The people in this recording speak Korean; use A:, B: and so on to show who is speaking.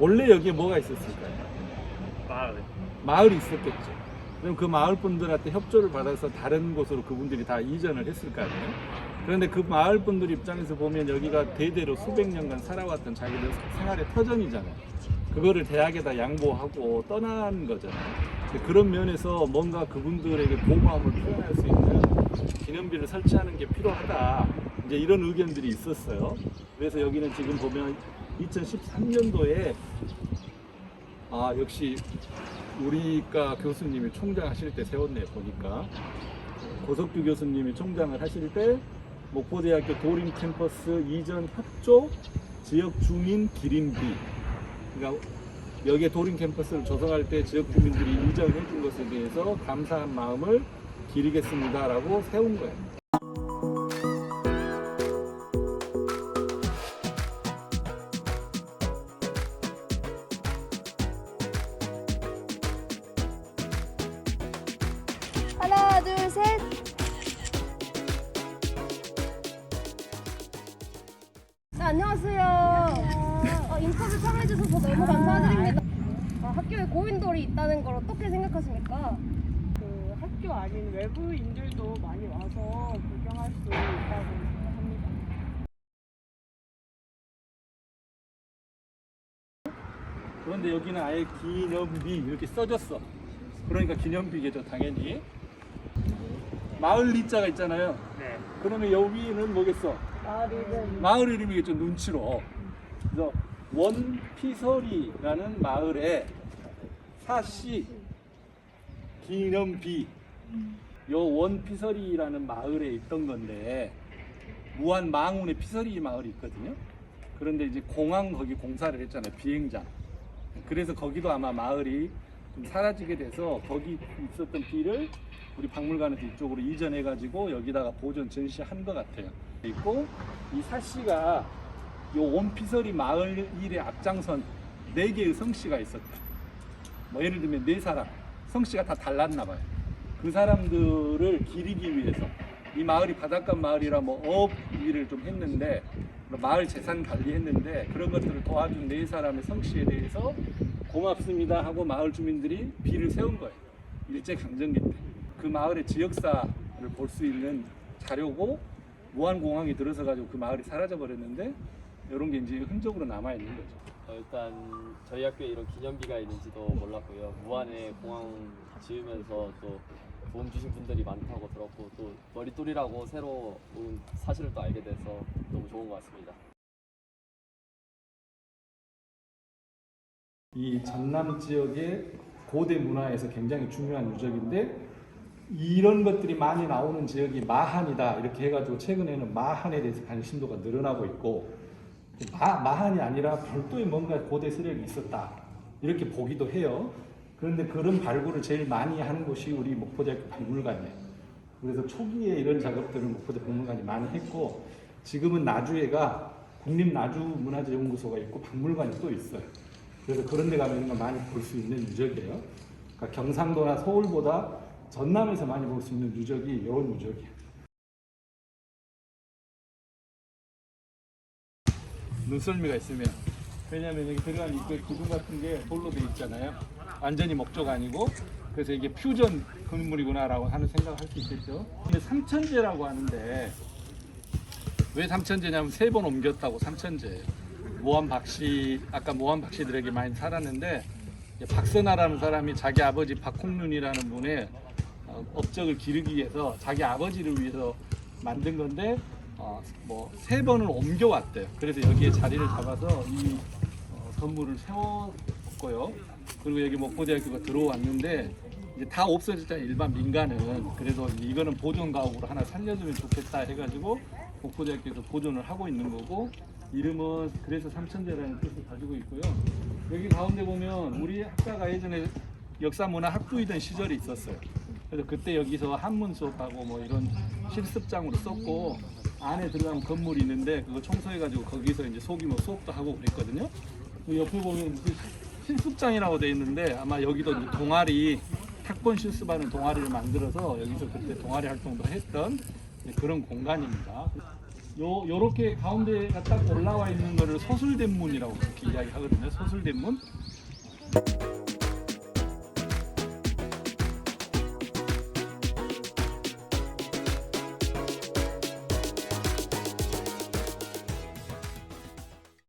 A: 원래 여기에 뭐가 있었을까요?
B: 마을.
A: 마을이 있었겠죠. 그럼 그 마을 분들한테 협조를 받아서 다른 곳으로 그분들이 다 이전을 했을 거 아니에요. 그런데 그 마을 분들 입장에서 보면 여기가 대대로 수백 년간 살아왔던 자기들 생활의 터전이잖아요. 그거를 대학에다 양보하고 떠난 거잖아요. 그런 면에서 뭔가 그분들에게 고마움을 표현할 수 있는 기념비를 설치하는 게 필요하다. 이제 이런 의견들이 있었어요. 그래서 여기는 지금 보면 2013년도에 아 역시 우리과 교수님이 총장 하실 때 세웠네 보니까 고석규 교수님이 총장을 하실 때 목포대학교 도림 캠퍼스 이전 협조 지역 주민 기림비 그러니까 여기에 도림 캠퍼스를 조성할 때 지역 주민들이 이전해 준 것에 대해서 감사한 마음을 기리겠습니다라고 세운 거예요.
C: 하나, 둘, 셋. 네, 안녕하세요. 어, 인터뷰 참여해주셔서 너무 감사드립니다. 어, 학교에 고인돌이 있다는 걸 어떻게 생각하십니까?
D: 그 학교 아닌 외부인들도 많이 와서 구경할 수 있다고 생각합니다.
A: 그런데 여기는 아예 기념비 이렇게 써졌어. 그러니까 기념비겠죠, 당연히. 마을 리자가 있잖아요.
B: 네.
A: 그러면 여기는 뭐겠어?
D: 마을은
A: 마을 이름이겠죠, 눈치로. 그래서 원피서리라는 마을에 사시 기념비 요 원피서리라는 마을에 있던 건데 무한 망운의 피서리 마을이 있거든요. 그런데 이제 공항 거기 공사를 했잖아요. 비행장. 그래서 거기도 아마 마을이 좀 사라지게 돼서 거기 있었던 비를 우리 박물관에서 이쪽으로 이전해 가지고 여기다가 보존 전시한 것 같아요. 있고 이 사씨가 요 원피서리 마을 일에 앞장선 네 개의 성씨가 있었다. 뭐 예를 들면 네 사람 성씨가 다 달랐나 봐요. 그 사람들을 기리기 위해서 이 마을이 바닷가 마을이라 뭐 어업 일을 좀 했는데 마을 재산 관리했는데 그런 것들을 도와준 네 사람의 성씨에 대해서 고맙습니다 하고 마을 주민들이 비를 세운 거예요. 일제 강점기 때. 그 마을의 지역사를 볼 수 있는 자료고 무안공항이 들어서 가지고 그 마을이 사라져 버렸는데 이런 게 이제 흔적으로 남아 있는 거죠.
E: 어, 일단 저희 학교에 이런 기념비가 있는지도 몰랐고요. 무안에 공항 지으면서 또 도움 주신 분들이 많다고 들었고 또 머리돌이라고 새로 온 사실을 또 알게 돼서 너무 좋은 것 같습니다.
A: 이 전남 지역의 고대 문화에서 굉장히 중요한 유적인데 이런 것들이 많이 나오는 지역이 마한이다 이렇게 해가지고 최근에는 마한에 대해서 관심도가 늘어나고 있고 마, 마한이 아니라 별도의 뭔가 고대 세력이 있었다 이렇게 보기도 해요. 그런데 그런 발굴을 제일 많이 하는 곳이 우리 목포대학교 박물관이에요. 그래서 초기에 이런 작업들을 목포대 박물관이 많이 했고 지금은 나주에가 국립나주문화재연구소가 있고 박물관이 또 있어요. 그래서 그런 데 가면 많이 볼 수 있는 유적이에요. 그러니까 경상도나 서울보다 전남에서 많이 볼 수 있는 유적이 이런 유적이에요. 눈썰미가 있으면 왜냐하면 여기 들어간 입구에 기둥 같은 게 돌로 돼 있잖아요. 완전히 목적 아니고 그래서 이게 퓨전 건물이구나라고 하는 생각을 할 수 있겠죠. 근데 삼천제라고 하는데 왜 삼천제냐면 세 번 옮겼다고 삼천제예요. 모한 박씨 아까 모한 박씨들에게 많이 살았는데 박선아라는 사람이 자기 아버지 박홍륜이라는 분의 어, 업적을 기르기 위해서 자기 아버지를 위해서 만든 건데 어, 뭐세 번을 옮겨왔대요. 그래서 여기에 자리를 잡아서 이 어, 건물을 세웠고요. 그리고 여기 목포대학교가 들어왔는데 이제 다 없어졌잖아요. 일반 민간은 그래서 이거는 보존 가옥으로 하나 살려주면 좋겠다 해가지고 목포대학교에서 보존을 하고 있는 거고 이름은 그래서 삼천대라는 뜻을 가지고 있고요. 여기 가운데 보면 우리 학과가 예전에 역사문화 학부이던 시절이 있었어요. 그래서 그때 여기서 한문 수업하고 뭐 이런 실습장으로 썼고 안에 들어가면 건물이 있는데 그거 청소해가지고 거기서 이제 소규모 수업도 하고 그랬거든요. 그 옆에 보면 이제 실습장이라고 돼 있는데 아마 여기도 동아리 학번 실습하는 동아리를 만들어서 여기서 그때 동아리 활동도 했던 그런 공간입니다. 요 요렇게 가운데가 딱 올라와 있는 거를 서술대문이라고 그렇게 이야기하거든요. 서술대문.